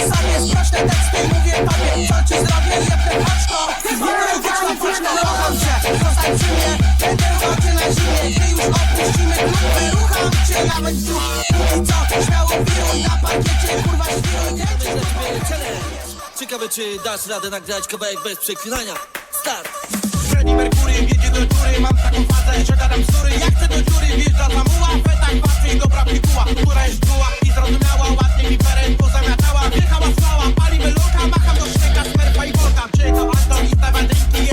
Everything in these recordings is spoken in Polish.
Czasami jest prośne teksty, mówię papie Co ci zrobię, jebne paczko. Wolę wieczną paczkę, kocham cię Zostań przy mnie, tylko ty na zimie. Gdy już opuścimy klub, wyrucham cię Nawet tu, póki co, śmiało piruj Na pakiecie, kurwa, pióro nie jest śpiruj Ciekawe czy dasz radę nagrać kawałek bez przeklinania Start! Freddie Mercury jedzie do dziury Mam taką fazę, że gadam bzdury. Jak chcę do dziury, wjeżdża za muła Petak patrzy i dobra pikuła. Która jest czuła i zrozumiała Ładnie mi peren pozamiatała. Wjechała słała, palimy luka Macham do śniega, smerfa i volta Przyjechał Anton i stawia drinki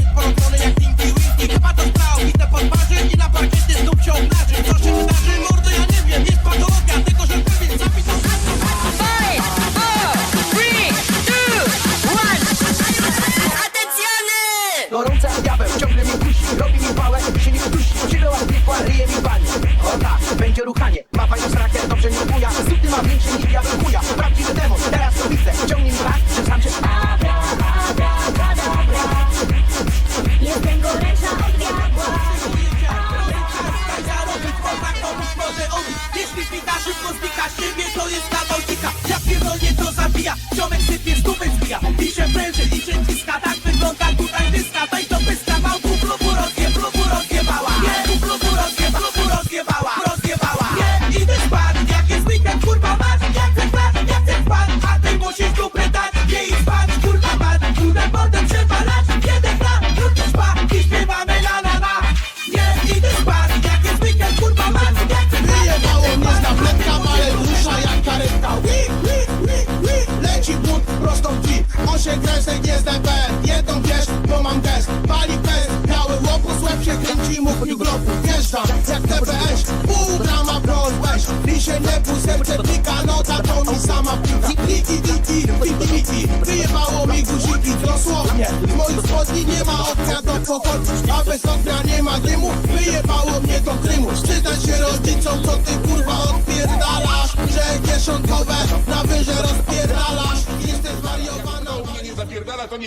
szybko znika siebie, to jest kawał dzika Ja pierdolnie to zabija, ziomek sypie, stówę zbija. I się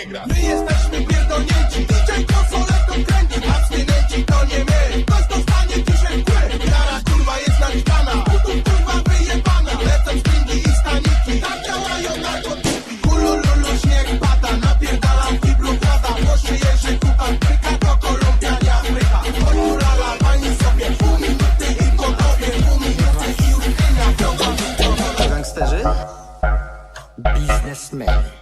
nie gra. My jesteśmy pierdolnięci. DJ konsoletą kręci Abstynenci to nie my. Ktoś dostanie dzisiaj kły Jara kurwa jest naćpana. Tu kurwa wyjebana. Lecą stringi i staniki. Tak działają narkotyki Kulululu śnieg pada Napierdalam kiblu pada Głoszy jeży kupan Pyka to kolumbiania Afryka Odmurala pani sobie Pół minuty i po tobie Pół minuty i już dynia Wiodą Gangsterzy? Biznesmeni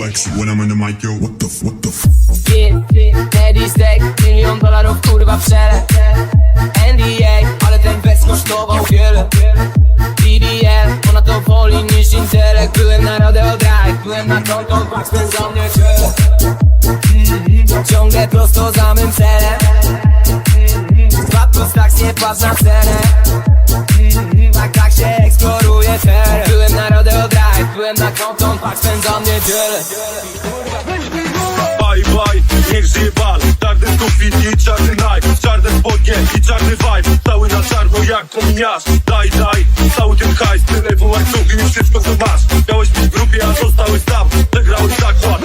Flexing when I'm in the mic, yo. What the, f- what the f? Teddy Stack, milion dolarów kurwa w czele NDA, ale ten wers kosztował wiele. BBL, ona to woli niż intelekt. Byłem na Rodeo Drive, byłem na konto, pak spędzał mnie ciele Mhm, Ciągle prosto za mym celem. Dwa plus tak nie patrz na cenę tak spędzam niedzielę. Baj, baj, niech żyje bal. Czarny stufit i czarny knife Czarne spodnie i czarny vibe. Cały na czarno jak kominiarz Daj, daj, cały ten hajs. Tyle w łańcuchy i wszystko co masz. Miałeś być w grupie, a zostałeś tam. Przegrałeś zakład.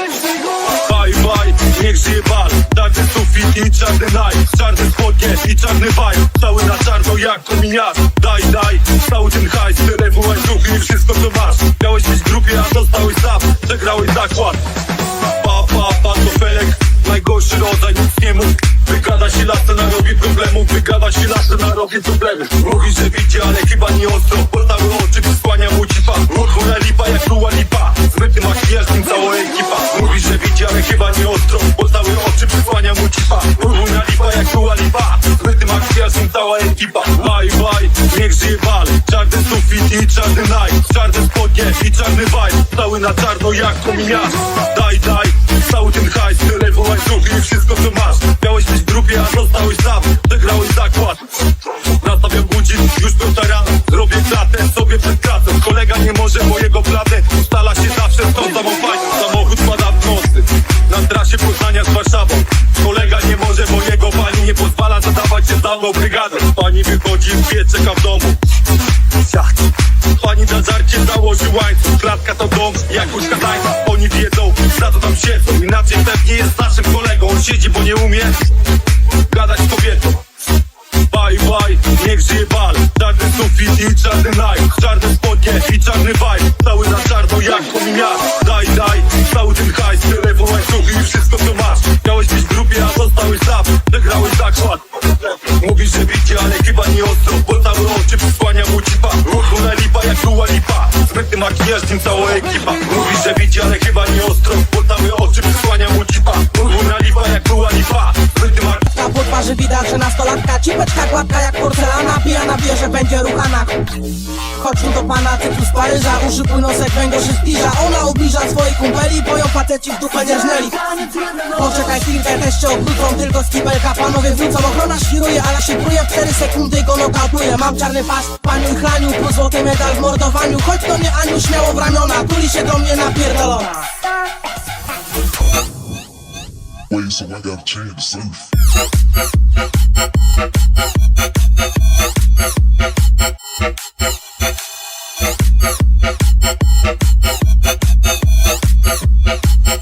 Baj, baj, niech żyje bal. Czarny stufit i czarny knife Czarne spodnie i czarny vibe. Cały na czarno jak kominiarz Daj, daj, cały Przegrałeś zakład. Pa, pa, pa, to felek Najgorszy rodzaj, nic nie mów. Wygada się lasę, narobi problemów Wygada się lasę, narobi problemy. Mówi, że widzi, ale chyba nie ostro na czarno jak kominiarz Daj, daj, cały ten hajs Tyle łańcuchy i wszystko co masz. Miałeś być grupie, a zostałeś sam Przegrałeś zakład. Nastawiam budzik, już piąta rano Zrobię klatę sobie przed pracą. Kolega nie może mojego platę Ustala się zawsze z tą samą panią Samochód pada w nocy. Na trasie Poznania z Warszawą. Kolega nie może mojego pani Nie pozwala zadawać się za mną brygadę Pani wychodzi, wie, czeka w domu. Pani na żarcie założy łańcuch. Klatka to dom, nie umie Paryża Uszykuj nosek, węgorz z Piża Ona ubliża swoich kumpeli Bo ją faceci w dupę dzierżnęli Poczekaj chwilkę, też się obrócą Tylko z kibelka panowie wrócą Ochrona świruje, ale się bruje. W 4 sekundy go nokautuje. Mam czarny pas, paniu i chlaniu Plus złoty medal w mordowaniu. Chodź do mnie Aniu, śmiało w ramiona. Tuli się do mnie napierdolona. Wait, I change.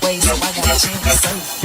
Wait, so I got a chance to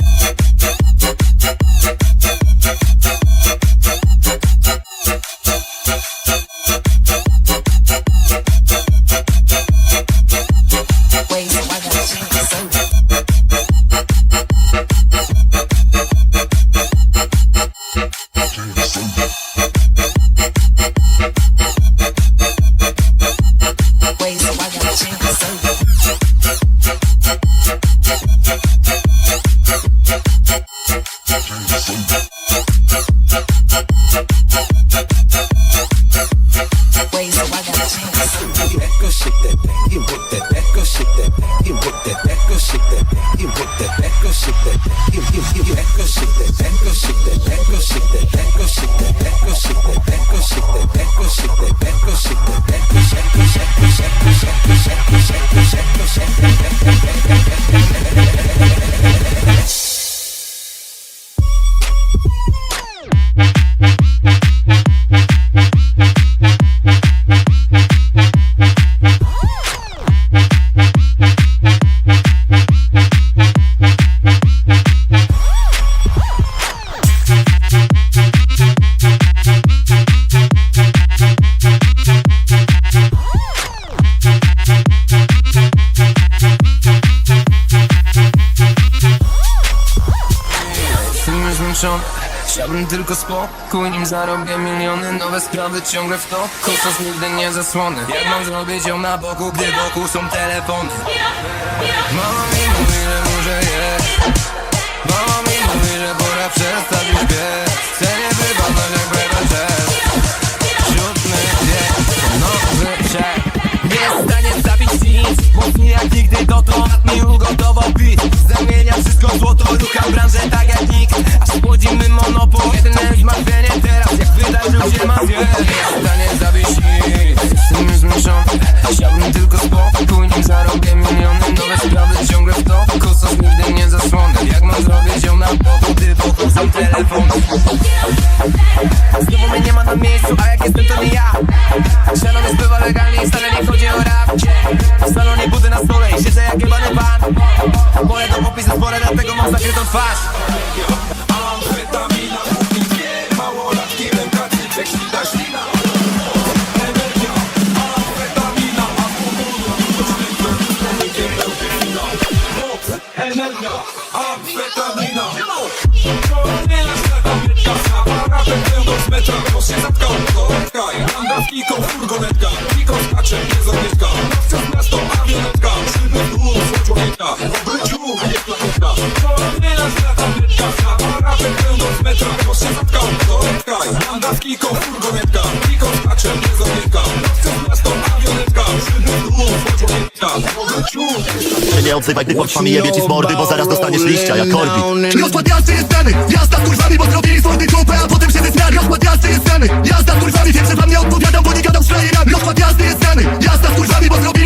shake that, that, go shake that, that, go shake that, that, go shake that. Chciałbym tylko spokój, nim zarobię miliony. Nowe sprawy ciągle w to Kosmos nigdy nie zasłony. Jak mam zrobić ją na boku, gdy wokół są telefony? Mama mi mówi, że muszę jeść Mama mi mówi, że pora przestać już biec Mi ugotował beat Zamienia wszystko złoto Rucham branżę tak jak nikt. Aż spłodzimy monopol Jedyne zmartwienie teraz. Jak wydać ludzie ma wie Nie jest w stanie zabić nic Jestem już zmęczony Chciałbym tylko spokój Nim zarobię miliony. Nowe sprawy ciągle w to Kosmos nigdy nie zasłony. Jak mam zrobić ją na boku Gdy wokół są telefony? Znowu mnie nie ma na miejscu A jak jestem to nie ja. Szalony zbywa legalnie i wcale nie chodzi o rap W Myślicie, że ja jebany pan? Moje to popisy spore, dlatego mam zakrytą twarz zatkał, to rękaj Manda w Kiko, furgonetka Kiko skacze, nie miasto awionetka. Dół, człowieka. Się nie odzywaj, gdy portwami jebie ci z mordy Bo zaraz dostaniesz liścia jak korbi Rozkład jazdy jest znany? Jazda z kurwami, bo zrobili słody dupę A potem się zesrali Rozkład jazdy jest znany. Jazda z kurwami, wiem, że wam nie odpowiadam Bo nie gadam z frajerami. Rozkład jazdy jest znany. Jazda z kurwami, bo zrobili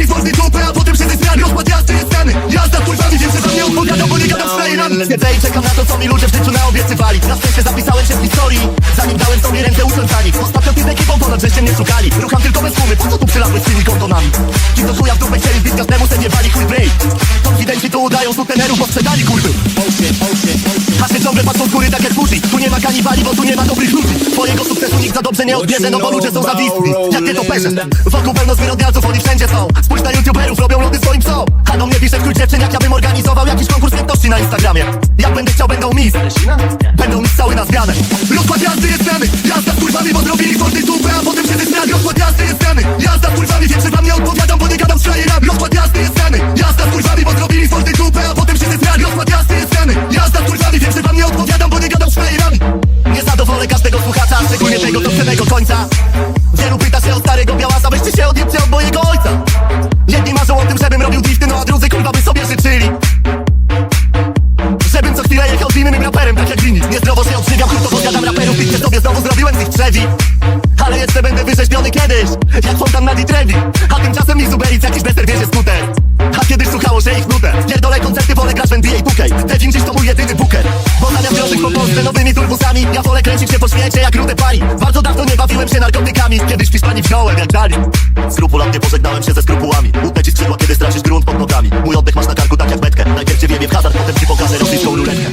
Siedzę i czekam na to, co mi ludzie w życiu naobiecywali. Na szczęście zapisałem się w historii. Zanim dałem sobie ręce usiąść za nich Ostatnio ty z ekipą ponad żeście mnie szukali. Rucham tylko bez gumy, po co tu przylazłeś z tymi kontonami? Ci co chuja w dupę chcieli zbić każdemu se nie wali chuj break Konfidenci tu udają sutenerów, bo sprzedali kurwy. Każdy ciągle patrzą z góry tak jak kurzi Tu nie ma kanibali, bo tu nie ma dobrych ludzi. Twojego sukcesu nikt za dobrze nie odbierze, no bo ludzie są zawistni Jak nie to perze Wokół pełno zwyrodnialców, oni wszędzie są. Spójrz na youtuberów, robią lody swoim psom A do mnie pisze wśród dziewczyn, jak ja bym organizował jakiś konkurs piękności na Instagramie. Jak będę chciał, będą mis Będą mis cały na zmianę znowu zrobiłem z ich trzewi Ale jeszcze będę wyrzeźbiony kiedyś. Jak fontan na Ditrevi A tymczasem ich Uberic jakiś beser wiezie skuter A kiedyś słuchało, że ich nutę. Pierdolę koncerty, wolę grać w NBA 2K Te gdzieś to mój jedyny buker. Bo zamiast grożyć po Polsce nowymi turbusami Ja wolę kręcić się po świecie jak rude pari Bardzo dawno nie bawiłem się narkotykami. Kiedyś w Hiszpanii wziąłem jak dali Skrupulatnie pożegnałem się ze skrupułami. Utnę ci skrzydła, kiedy stracisz grunt pod nogami. Mój oddech masz na karku tak jak metkę. Najpierw cię wiebie w hazard, potem ci pokażę rosyjską ruletkę.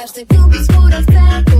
Każdy lubi skórę chce,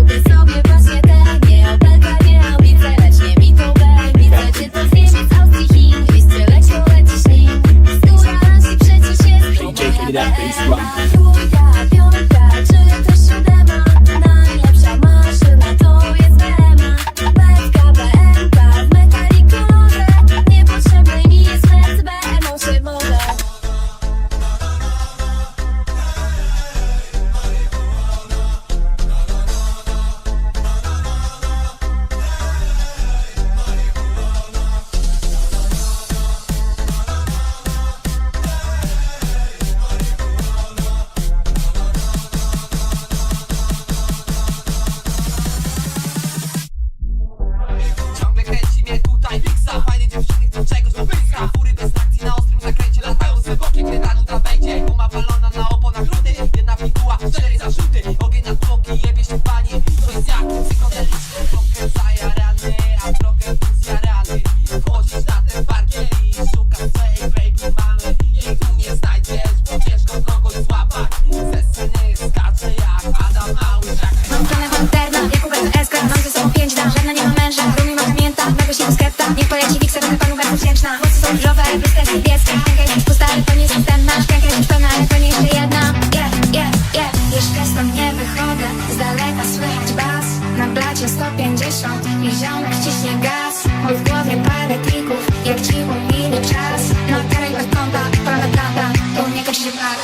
blacie 150 I ziomek ciśnie gaz. Mój w głowie parę trików Jak ci umili czas. No teraz bez kąta, prawa plata Tu nie kończy się bar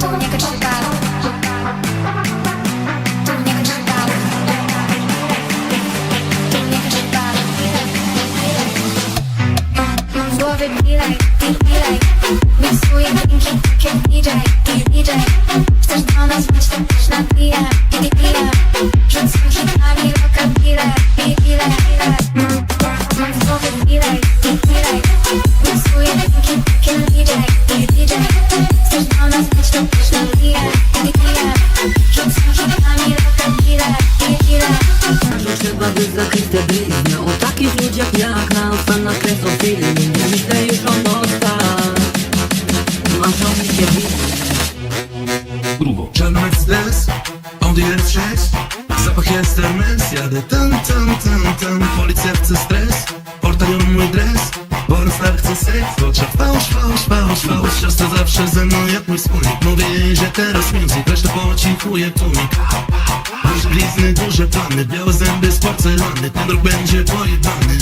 Tu nie kończy się bar w głowie delay, delay Miksuję drinki, jak DJ, DJ. Chcesz do nas być, to też na Alegría, yo te R6 Zapach jest Hermes, jadę tam, tam, tam, tam Policja chce stres, portalion mój dres. Bo pornstach chce seks Oczach fałsz, fałsz, fałsz, fałsz. Siostra zawsze ze mną jak mój wspólnik Mówię jej, że teraz music Resztę pocichuje tłumik Duże blizny, duże plany Białe zęby z porcelany. Ten rok będzie pojebany.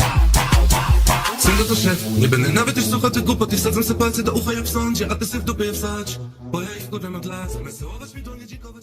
Sędzia to szef, nie będę nawet już słuchał tych głupot I wsadzam se palce do ucha jak w sądzie. A ty se w dupie wsadź Bo ja ich kurwem od lat Zamiast to